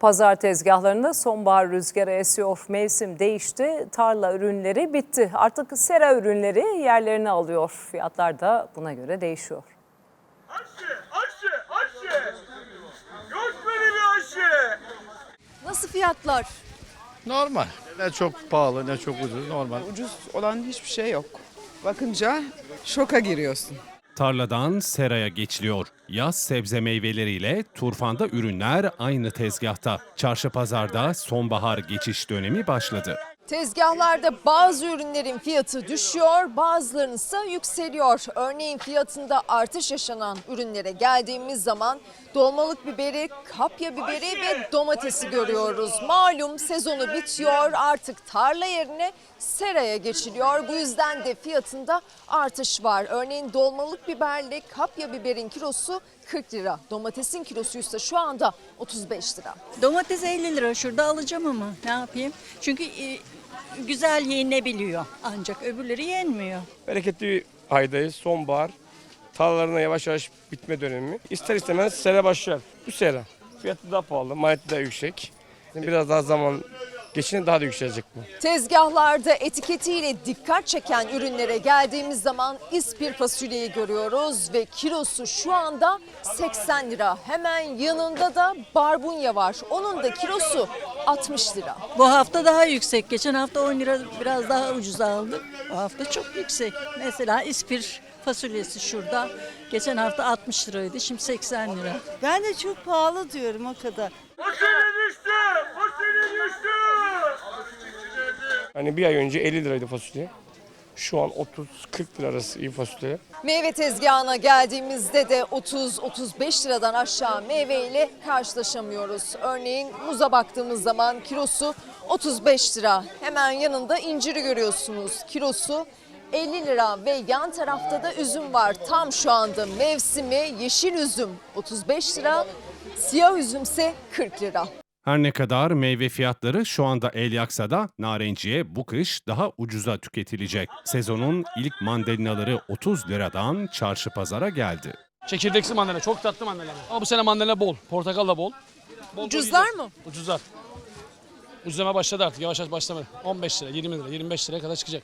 Pazar tezgahlarında sonbahar rüzgarı esiyor. Mevsim değişti. Tarla ürünleri bitti. Artık sera ürünleri yerlerini alıyor. Fiyatlar da buna göre değişiyor. Ayşe, Ayşe, Ayşe. Yok böyle bir Ayşe. Nasıl fiyatlar? Normal. Ne çok pahalı ne çok ucuz normal. ucuz olan hiçbir şey yok. Bakınca şoka giriyorsun. Tarladan seraya geçiliyor. Yaz sebze meyveleriyle turfanda ürünler aynı tezgahta. Çarşı pazarda sonbahar geçiş dönemi başladı. Tezgahlarda bazı ürünlerin fiyatı düşüyor, bazılarının ise yükseliyor. Örneğin fiyatında artış yaşanan ürünlere geldiğimiz zaman dolmalık biberi, kapya biberi ve domatesi görüyoruz. Malum sezonu bitiyor, artık tarla yerine seraya geçiliyor. Bu yüzden de fiyatında artış var. Örneğin dolmalık biberle kapya biberin kilosu 40 lira. Domatesin kilosu ise şu anda 35 lira. Domates 50 lira şurada alacağım ama ne yapayım? Çünkü e, güzel yenilebiliyor ancak öbürleri yenmiyor. Bereketli bir aydayız. Sonbahar. Tarlalarına yavaş yavaş bitme dönemi. İster istemez sera başlar. Bu sera. Fiyatı daha pahalı, maliyeti daha yüksek. Biraz daha zaman geçince daha da yükselecek bu. Tezgahlarda etiketiyle dikkat çeken ürünlere geldiğimiz zaman ispir fasulyeyi görüyoruz ve kilosu şu anda 80 lira. Hemen yanında da barbunya var. Onun da kilosu 60 lira. Bu hafta daha yüksek. Geçen hafta 10 lira biraz daha ucuz aldık. Bu hafta çok yüksek. Mesela ispir fasulyesi şurada. Geçen hafta 60 liraydı şimdi 80 lira. Ben de çok pahalı diyorum o kadar. Fasulye düştü, fasulye düştü. Hani bir ay önce 50 liraydı fasulye. Şu an 30-40 lira arası iyi fasulye. Meyve tezgahına geldiğimizde de 30-35 liradan aşağı meyveyle karşılaşamıyoruz. Örneğin muza baktığımız zaman kilosu 35 lira. Hemen yanında inciri görüyorsunuz. Kilosu 50 lira ve yan tarafta da üzüm var. Tam şu anda mevsimi yeşil üzüm 35 lira, siyah üzümse 40 lira. Her ne kadar meyve fiyatları şu anda el yaksa da narenciye bu kış daha ucuza tüketilecek. Sezonun ilk mandalinaları 30 liradan çarşı pazara geldi. Çekirdeksiz mandalina. Çok tatlı mandalina. Ama bu sene mandalina bol. Portakal da bol. bol Ucuzlar mı? Ucuzlar. Ucuzlama başladı artık. Yavaş yavaş başlamadı. 15 lira, 20 lira, 25 liraya kadar çıkacak.